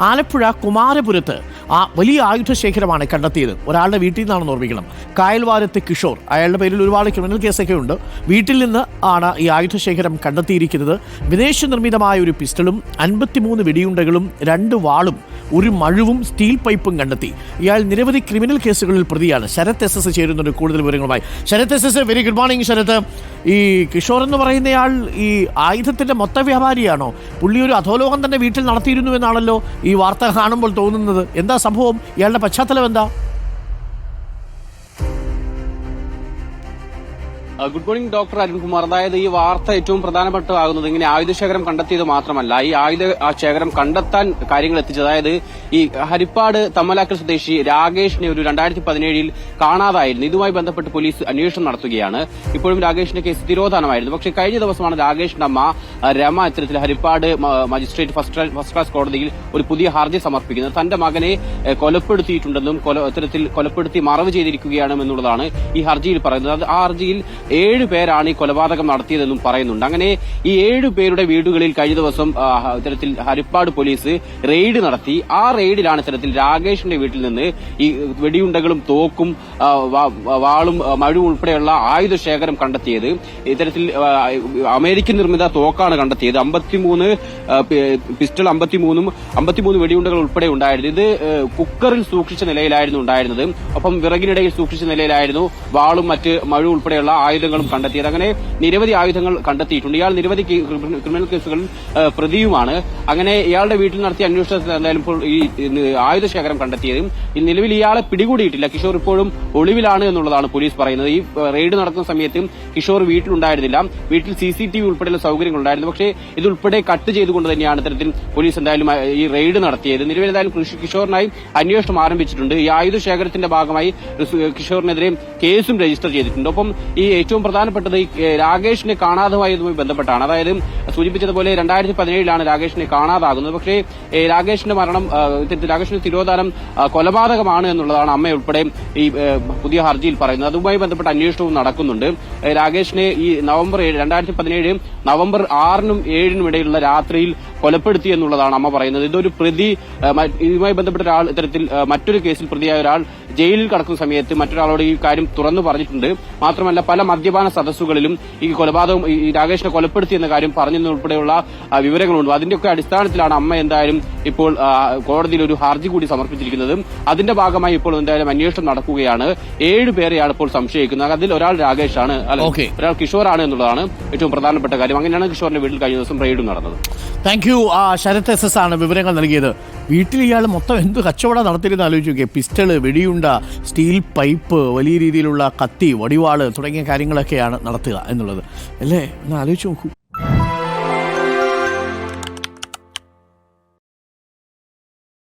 ആലപ്പുഴ കുമാരപുരത്ത് ആ വലിയ ആയുധ ശേഖരമാണ് കണ്ടെത്തിയത്. ഒരാളുടെ വീട്ടിൽ നിന്നാണെന്ന് ഓർമ്മിക്കണം. കായൽവാരത്തെ കിഷോർ അയാളുടെ പേരിൽ ഒരുപാട് ക്രിമിനൽ കേസൊക്കെ ഉണ്ട്. വീട്ടിൽ നിന്ന് ആണ് ഈ ആയുധ ശേഖരം കണ്ടെത്തിയിരിക്കുന്നത്. വിദേശ നിർമ്മിതമായ ഒരു പിസ്റ്റളും അൻപത്തിമൂന്ന് വെടിയുണ്ടകളും രണ്ട് വാളും ഒരു മഴുവും സ്റ്റീൽ പൈപ്പും കണ്ടെത്തി. ഇയാൾ നിരവധി ക്രിമിനൽ കേസുകളിൽ പ്രതിയാണ്. ശരത് എസ് എസ് ചേരുന്നുണ്ട് കൂടുതൽ വിവരങ്ങളുമായി. Sharath yes yes very good morning Sharath. ഈ കിഷോർ എന്ന് പറയുന്നയാൾ ഈ ആയുധത്തിന്റെ മൊത്ത വ്യാപാരിയാണോ? പുള്ളി ഒരു അധോലോകം തന്നെ വീട്ടിൽ നടത്തിയിരുന്നു എന്നാണല്ലോ ഈ വാർത്ത കാണുമ്പോൾ തോന്നുന്നത്. എന്താ സംഭവം ഇയാളുടെ പശ്ചാത്തലം എന്താ? Good morning doctor Arunkumar. അതായത് ഈ വാർത്ത ഏറ്റവും പ്രധാനപ്പെട്ടതാകുന്നത് ഇങ്ങനെ ആയുധ ശേഖരം കണ്ടെത്തിയത് മാത്രമല്ല ഈ ആയുധ ശേഖരം കണ്ടെത്താൻ കാര്യങ്ങൾ എത്തിച്ചത്. അതായത് ഈ ഹരിപ്പാട് തമ്മലാക്കൽ സ്വദേശി രാകേഷിനെ ഒരു രണ്ടായിരത്തി പതിനേഴിൽ കാണാതായിരുന്നു. ഇതുമായി ബന്ധപ്പെട്ട് പോലീസ് അന്വേഷണം നടത്തുകയാണ്. ഇപ്പോഴും രാകേഷിന്റെ കേസ് തിരോധാനമായിരുന്നു. പക്ഷേ കഴിഞ്ഞ ദിവസമാണ് രാകേഷിന്റെ അമ്മ രമ ഇത്തരത്തിൽ ഹരിപ്പാട് മജിസ്ട്രേറ്റ് ഫസ്റ്റ് ക്ലാസ് കോടതിയിൽ ഒരു പുതിയ ഹർജി സമർപ്പിക്കുന്നത്. തന്റെ മകനെ കൊലപ്പെടുത്തിയിട്ടുണ്ടെന്നും കൊല- ഇത്തരത്തിൽ കൊലപ്പെടുത്തി മറവ് ചെയ്തിരിക്കുകയാണ് എന്നുള്ളതാണ് ഈ ഹർജിയിൽ പറയുന്നത്. ആ ഹർജിയിൽ ഏഴ് പേരാണ് ഈ കൊലപാതകം നടത്തിയതെന്നും പറയുന്നുണ്ട്. അങ്ങനെ ഈ ഏഴ് പേരുടെ വീടുകളിൽ കഴിഞ്ഞ ദിവസം ഇത്തരത്തിൽ ഹരിപ്പാട് പോലീസ് റെയ്ഡ് നടത്തി. ആ റെയ്ഡിലാണ് ഇത്തരത്തിൽ രാകേഷിന്റെ വീട്ടിൽ നിന്ന് ഈ വെടിയുണ്ടകളും തോക്കും വാളും മഴു ഉൾപ്പെടെയുള്ള ആയുധ ശേഖരം കണ്ടെത്തിയത്. ഇത്തരത്തിൽ അമേരിക്കൻ നിർമ്മിത തോക്കാണ് കണ്ടെത്തിയത്. അമ്പത്തിമൂന്ന് പിസ്റ്റൾ അമ്പത്തിമൂന്നും അമ്പത്തിമൂന്ന് വെടിയുണ്ടകൾ ഉൾപ്പെടെ ഉണ്ടായിരുന്നു. ഇത് കുക്കറിൽ സൂക്ഷിച്ച നിലയിലായിരുന്നു ഉണ്ടായിരുന്നത്. ഒപ്പം വിറകിനിടയിൽ സൂക്ഷിച്ച നിലയിലായിരുന്നു വാളും മറ്റ് മഴു ഉൾപ്പെടെയുള്ള ആയുധങ്ങളും കണ്ടെത്തിയത്. അങ്ങനെ നിരവധി ആയുധങ്ങൾ കണ്ടെത്തിയിട്ടുണ്ട്. ഇയാൾ നിരവധി ക്രിമിനൽ കേസുകളിൽ പ്രതിയുമാണ്. അങ്ങനെ ഇയാളുടെ വീട്ടിൽ നടത്തിയ അന്വേഷണത്തിൽ എന്തായാലും ഇപ്പോൾ ഈ ആയുധ ആയുധശേഖരം കണ്ടെത്തിയതും നിലവിൽ ഇയാളെ പിടികൂടിയിട്ടില്ല. കിഷോർ ഇപ്പോഴും ഒളിവിലാണ് എന്നുള്ളതാണ് പോലീസ് പറയുന്നത്. ഈ റെയ്ഡ് നടത്തുന്ന സമയത്തും കിഷോർ വീട്ടിലുണ്ടായിരുന്നില്ല. വീട്ടിൽ സി സി ടി വി ഉൾപ്പെടെയുള്ള സൗകര്യങ്ങൾ ഉണ്ടായിരുന്നു. പക്ഷേ ഇതുൾപ്പെടെ കട്ട് ചെയ്തുകൊണ്ട് തന്നെയാണ് ഇത്തരത്തിൽ പോലീസ് എന്തായാലും ഈ റെയ്ഡ് നടത്തിയത്. നിലവിൽ എന്തായാലും കൃഷി- കിഷോറിനായി അന്വേഷണം ആരംഭിച്ചിട്ടുണ്ട്. ഈ ആയുധ ശേഖരത്തിന്റെ ഭാഗമായി കിഷോറിനെതിരെ കേസും രജിസ്റ്റർ ചെയ്തിട്ടുണ്ട്. ഒപ്പം ഈ ഏറ്റവും പ്രധാനപ്പെട്ടത് ഈ രാകേഷിനെ കാണാതായതുമായി ബന്ധപ്പെട്ടാണ്. അതായത് സൂചിപ്പിച്ചതുപോലെ രണ്ടായിരത്തി പതിനേഴിലാണ് രാകേഷിനെ കാണാതാകുന്നത്. പക്ഷേ രാകേഷിന്റെ മരണം രാകേഷിന്റെ തിരോധാനം കൊലപാതകമാണ് എന്നുള്ളതാണ് അമ്മ ഉൾപ്പെടെ ഈ പുതിയ ഹർജിയിൽ പറയുന്നത്. അതുമായി ബന്ധപ്പെട്ട അന്വേഷണവും നടക്കുന്നുണ്ട്. രാകേഷിനെ ഈ നവംബർ ഏഴ് രണ്ടായിരത്തി പതിനേഴ് നവംബർ ആറിനും ഏഴിനും ഇടയിലുള്ള രാത്രിയിൽ കൊലപ്പെടുത്തി എന്നുള്ളതാണ് അമ്മ പറയുന്നത്. ഇതൊരു പ്രതി ഇതുമായി ബന്ധപ്പെട്ട ഒരാൾ ഇത്തരത്തിൽ മറ്റൊരു കേസിൽ പ്രതിയായ ഒരാൾ ജയിലിൽ കടക്കുന്ന സമയത്ത് മറ്റൊരാളോട് ഈ കാര്യം തുറന്നു പറഞ്ഞിട്ടുണ്ട്. മാത്രമല്ല പല മദ്യപാന സദസ്സുകളിലും ഈ കൊലപാതകം ഈ രാകേഷിനെ കൊലപ്പെടുത്തി എന്ന കാര്യം പറഞ്ഞെന്നുൾപ്പെടെയുള്ള വിവരങ്ങളുണ്ട്. അതിന്റെയൊക്കെ അടിസ്ഥാനത്തിലാണ് അമ്മ എന്തായാലും ഇപ്പോൾ കോടതിയിൽ ഒരു ഹർജി കൂടി സമർപ്പിച്ചിരിക്കുന്നത് അതിന്റെ ഭാഗമായി ഇപ്പോൾ എന്തായാലും അന്വേഷണം നടക്കുകയാണ്. ഏഴ് പേരെയാണ് ഇപ്പോൾ സംശയിക്കുന്നത്. അതിൽ ഒരാൾ അല്ലെ Okay. ഒരാൾ കിഷോറാണ് എന്നുള്ളതാണ് ഏറ്റവും പ്രധാനപ്പെട്ട കാര്യം. അങ്ങനെയാണ് കിഷോറിന്റെ വീട്ടിൽ കഴിഞ്ഞ ദിവസം റെയ്ഡും നടന്നത്. താങ്ക് യു ആ ശരത് എസ് എസ് ആണ് വിവരങ്ങൾ നൽകിയത്. വീട്ടിൽ ഇയാൾ മൊത്തം എന്ത് കച്ചവടം നടത്തിയിരുന്ന ആലോചിച്ച് നോക്കിയേ പിസ്റ്റൾ വെടിയുണ്ട സ്റ്റീൽ പൈപ്പ് വലിയ രീതിയിലുള്ള കത്തി വടിവാൾ തുടങ്ങിയ കാര്യങ്ങളൊക്കെയാണ് നടത്തുക എന്നുള്ളത്. അല്ലേ? ഒന്ന് ആലോചിച്ച് നോക്കൂ.